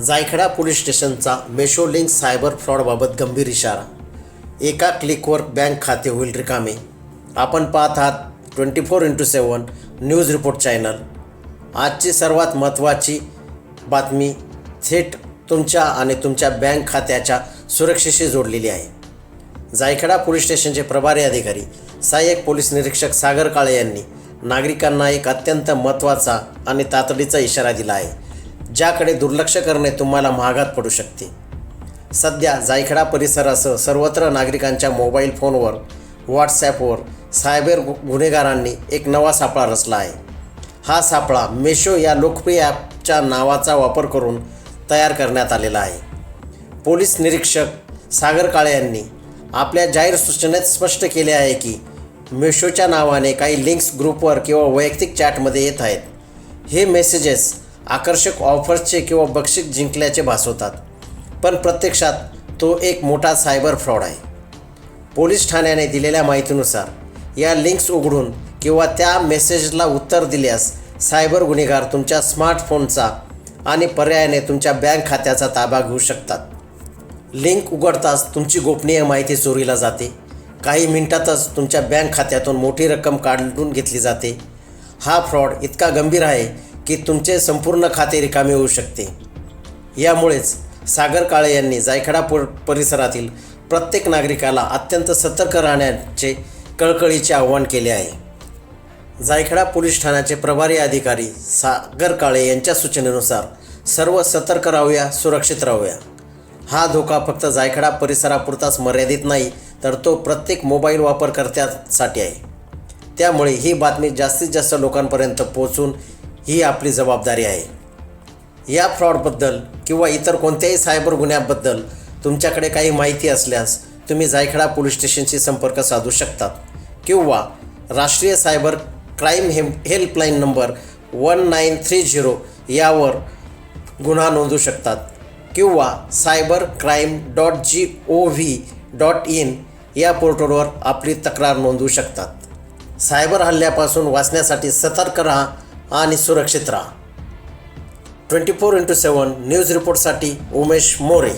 Jaykheda police स्टेशनचा Meesho link cyber फ्रॉडबाबत गंभीर इशारा. एका क्लिकवर बँक खाते होईल रिकामे. आपण पाहत आहात twenty four into seven news report channel. आजची सर्वात महत्त्वाची बातमी थेट तुमच्या आणि तुमच्या बँक खात्याच्या सुरक्षेशी जोडलेली आहे. जायखेडा पोलीस स्टेशनचे प्रभारी अधिकारी सहाय्यक पोलीस निरीक्षक सागर काळे यांनी नागरिकांना एक अत्यंत महत्त्वाचा आणि तातडीचा इशारा दिला आहे. ज्याकडे दुर्लक्ष करणे तुम्हाला महागात पडू शकते. सध्या जायखडा परिसरासह सर्वत्र नागरिकांच्या मोबाईल फोनवर व्हॉट्सॲपवर सायबर गुन्हेगारांनी एक नवा सापळा रचला आहे. हा सापळा मेशो या लोकप्रिय ॲपच्या नावाचा वापर करून तयार करण्यात आलेला आहे. पोलीस निरीक्षक सागर काळे यांनी आपल्या जाहीर सूचनेत स्पष्ट केले आहे की मेशोच्या नावाने काही लिंक्स ग्रुपवर किंवा वैयक्तिक चॅटमध्ये येत आहेत. हे मेसेजेस आकर्षक ऑफर्सचे किंवा बक्षीस जिंकल्याचे भासवतात. पण प्रत्यक्षात तो एक मोठा सायबर फ्रॉड आहे. पोलीस ठाण्याने दिलेल्या माहितीनुसार या लिंक्स उघडून किंवा त्या मेसेजला उत्तर दिल्यास सायबर गुन्हेगार तुमच्या स्मार्टफोनचा आणि पर्यायाने तुमच्या बँक खात्याचा ताबा घेऊ शकतात. लिंक उघडताच तुमची गोपनीय माहिती चोरीला जाते. काही मिनिटातच तुमच्या बँक खात्यातून मोठी रक्कम काढून घेतली जाते. हा फ्रॉड इतका गंभीर आहे की तुमचे संपूर्ण खाते रिकामे होऊ शकते. यामुळेच सागर काळे यांनी जायखडा प परिसरातील प्रत्येक नागरिकाला अत्यंत सतर्क राहण्याचे कळकळीचे आवाहन केले आहे. जायखडा पोलीस ठाण्याचे प्रभारी अधिकारी सागर काळे यांच्या सूचनेनुसार सर्व सतर्क राहूया सुरक्षित राहूया. हा धोका फक्त जायखडा परिसरापुरताच मर्यादित नाही तर तो प्रत्येक मोबाईल वापरकर्त्यासाठी आहे. त्यामुळे ही बातमी जास्तीत जास्त लोकांपर्यंत पोहोचून ही आपली जबाबदारी आहे. या फ्रॉडबद्दल किंवा इतर कोणत्याही सायबर गुन्ह्याबद्दल तुमच्याकडे काही माहिती असल्यास तुम्ही जायखेडा पोलीस स्टेशनशी संपर्क साधू शकतात. किंवा राष्ट्रीय सायबर क्राईम हेम helpline number one nine three zero यावर गुन्हा नोंदवू शकतात. किंवा cyber crime dot G O V dot in या पोर्टलवर आपली तक्रार नोंदवू शकतात. सायबर हल्ल्यापासून वाचण्यासाठी सतर्क राहा आणि सुरक्षित राहा. Twenty four into seven news रिपोर्टसाठी Umesh More.